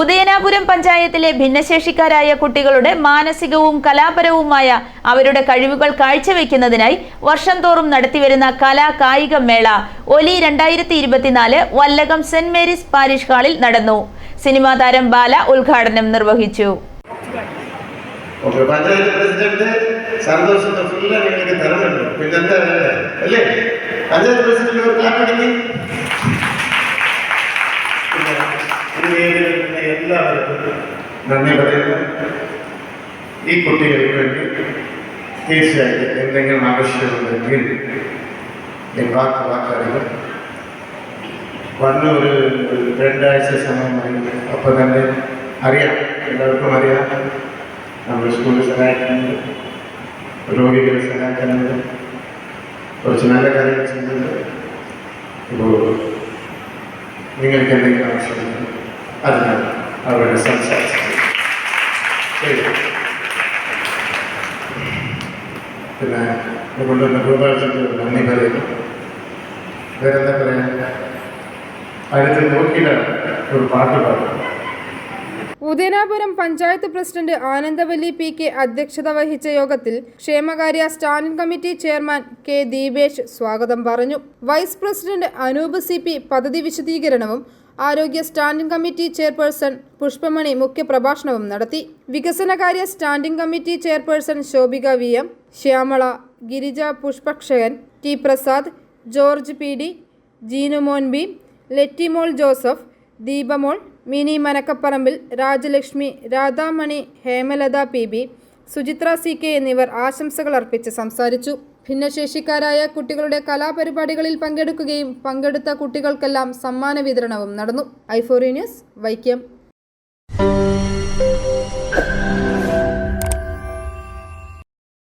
ഉദയനാപുരം പഞ്ചായത്തിലെ ഭിന്നശേഷിക്കാരായ കുട്ടികളുടെ മാനസികവും കലാപരവുമായ അവരുടെ കഴിവുകൾ കാഴ്ചവെക്കുന്നതിനായി വർഷം തോറും നടത്തിവരുന്ന കലാ കായിക മേള ഒലി രണ്ടായിരത്തി ഇരുപത്തിനാല് വല്ലകം സെന്റ് മേരീസ് പാരിഷ് ഹാളിൽ നടന്നു. സിനിമാ താരം ബാല ഉദ്ഘാടനം നിർവഹിച്ചു. പ്രസിഡന്റ് എല്ലാവർക്കും നന്ദി പറയുന്നു ഈ കുട്ടികൾക്ക് വേണ്ടി തീർച്ചയായിട്ടും എന്തെങ്കിലും ആവശ്യമുണ്ടെങ്കിൽ ഈ വാക്ക് വാക്കറിയും വന്ന് ഒരു രണ്ടാഴ്ച സമയമായി അപ്പോൾ തന്നെ അറിയാം എല്ലാവർക്കും അറിയാം നമ്മൾ സ്കൂളിൽ സഹായിക്കുന്നുണ്ട് രോഗികളെ സഹായിക്കുന്നുണ്ട് കുറച്ച് നല്ല കാര്യങ്ങൾ ചെയ്യുന്നുണ്ട് ഇപ്പോൾ നിങ്ങൾക്ക് എന്തെങ്കിലും ആവശ്യമുണ്ട് അതിനാൽ അവരുടെ sunset. പിന്നെ അതുകൊണ്ട് തന്നെ ഗോപാലചന്ദ്ര നന്ദി പറയുന്നു. വേറെന്താ പറയാൻ? അടുത്ത് നോക്കിയിട്ട് ഒരു പാട്ട് പാടും Udayanapuram panchayat president Anandavalli P K അധ്യക്ഷത വഹിച്ച യോഗത്തിൽ ക്ഷേമകാര്യ standing committee chairman K Deepesh സ്വാഗതം പറഞ്ഞു. വൈസ് പ്രസിഡന്റ് അനൂപ് സി പദ്ധതി വിശദീകരണവും ആരോഗ്യ സ്റ്റാൻഡിംഗ് കമ്മിറ്റി ചെയർപേഴ്സൺ പുഷ്പമണി മുഖ്യപ്രഭാഷണവും നടത്തി. വികസനകാര്യ standing committee chairperson Shobhika V M Shyamala Girija Pushpakshayan T Prasad George P D Jeenumon B Lettymol Joseph Deepamol Mini Manakkaparambil Rajalakshmi Radhamani Hemalatha P B Suchitra C K എന്നിവർ ആശംസകൾ അർപ്പിച്ച് സംസാരിച്ചു. ഭിന്നശേഷിക്കാരായ കുട്ടികളുടെ കലാപരിപാടികളിൽ പങ്കെടുക്കുകയും പങ്കെടുത്ത കുട്ടികൾക്കെല്ലാം സമ്മാന വിതരണവും നടന്നു. ഐഫോറി ന്യൂസ് വൈക്കം.